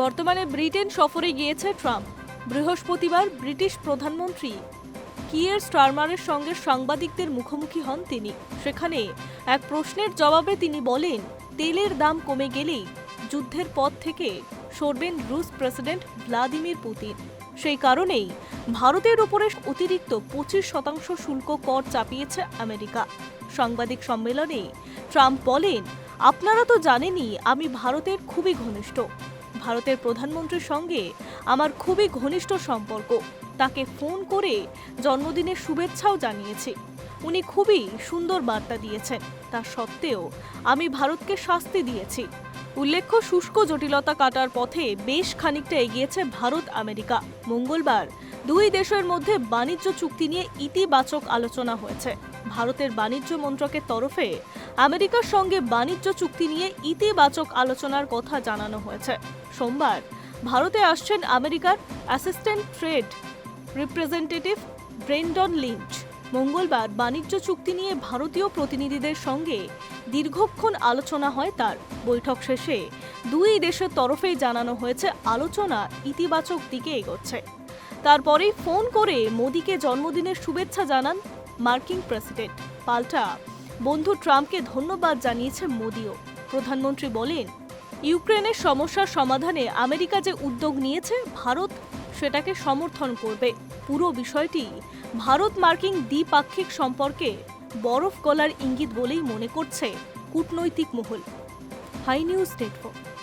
বর্তমানে ব্রিটেন সফরে গিয়েছে ট্রাম্প। বৃহস্পতিবার ব্রিটিশ প্রধানমন্ত্রী কিয়ের স্টারমারের সঙ্গে সাংবাদিকদের মুখোমুখি হন তিনি। সেখানে এক প্রশ্নের জবাবে তিনি বলেন, তেলের দাম কমে গেলেই যুদ্ধের পথ থেকে সরবেন রুশ প্রেসিডেন্ট ভ্লাদিমির পুতিন। সেই কারণেই ভারতের উপরে অতিরিক্ত পঁচিশ শতাংশ শুল্ক কর চাপিয়েছে আমেরিকা। সাংবাদিক সম্মেলনে ট্রাম্প বলেন, আপনারা তো জানেনই আমি ভারতের খুবই ঘনিষ্ঠ। ভারতের প্রধানমন্ত্রীর সঙ্গে আমার খুবই ঘনিষ্ঠ সম্পর্ক। তাকে ফোন করে জন্মদিনের শুভেচ্ছাও জানিয়েছি। উনি খুবই সুন্দর বার্তা দিয়েছেন। তা সত্ত্বেও আমি ভারতকে শাস্তি দিয়েছি। উল্লেখ্য, শুষ্ক জটিলতা কাটার পথে বেশ খানিকটা এগিয়েছে ভারত আমেরিকা। মঙ্গলবার দুই দেশের মধ্যে বাণিজ্য চুক্তি নিয়ে ইতিবাচক আলোচনা হয়েছে। ভারতের বাণিজ্য মন্ত্রকের তরফে আমেরিকার সঙ্গে বাণিজ্য চুক্তি নিয়ে ইতিবাচক আলোচনার কথা জানানো হয়েছে। সোমবার ভারতে আসছেন আমেরিকার assistant trade representative Brendan Lynch. মঙ্গলবার বাণিজ্য চুক্তি নিয়ে ভারতীয় প্রতিনিধিদের সঙ্গে দীর্ঘক্ষণ আলোচনা হয় তার। বৈঠক শেষে দুই দেশের তরফেই জানানো হয়েছে আলোচনা ইতিবাচক দিকে এগোচ্ছে। তারপরেই ফোন করে মোদীকে জন্মদিনের শুভেচ্ছা জানান মার্কিন প্রেসিডেন্ট। পাল্টা। বন্ধু ট্রাম্পকে ধন্যবাদ জানিয়েছে মোদিও। প্রধানমন্ত্রী বলেন, ইউক্রেনের সমস্যার সমাধানে আমেরিকা যে উদ্যোগ নিয়েছে ভারত, সেটাকে সমর্থন করবে। পুরো বিষয়টি ভারত মার্কিন দ্বিপাক্ষিক সম্পর্কে বরফ গলার ইঙ্গিত বলেই মনে করছে কূটনৈতিক মহল। High news network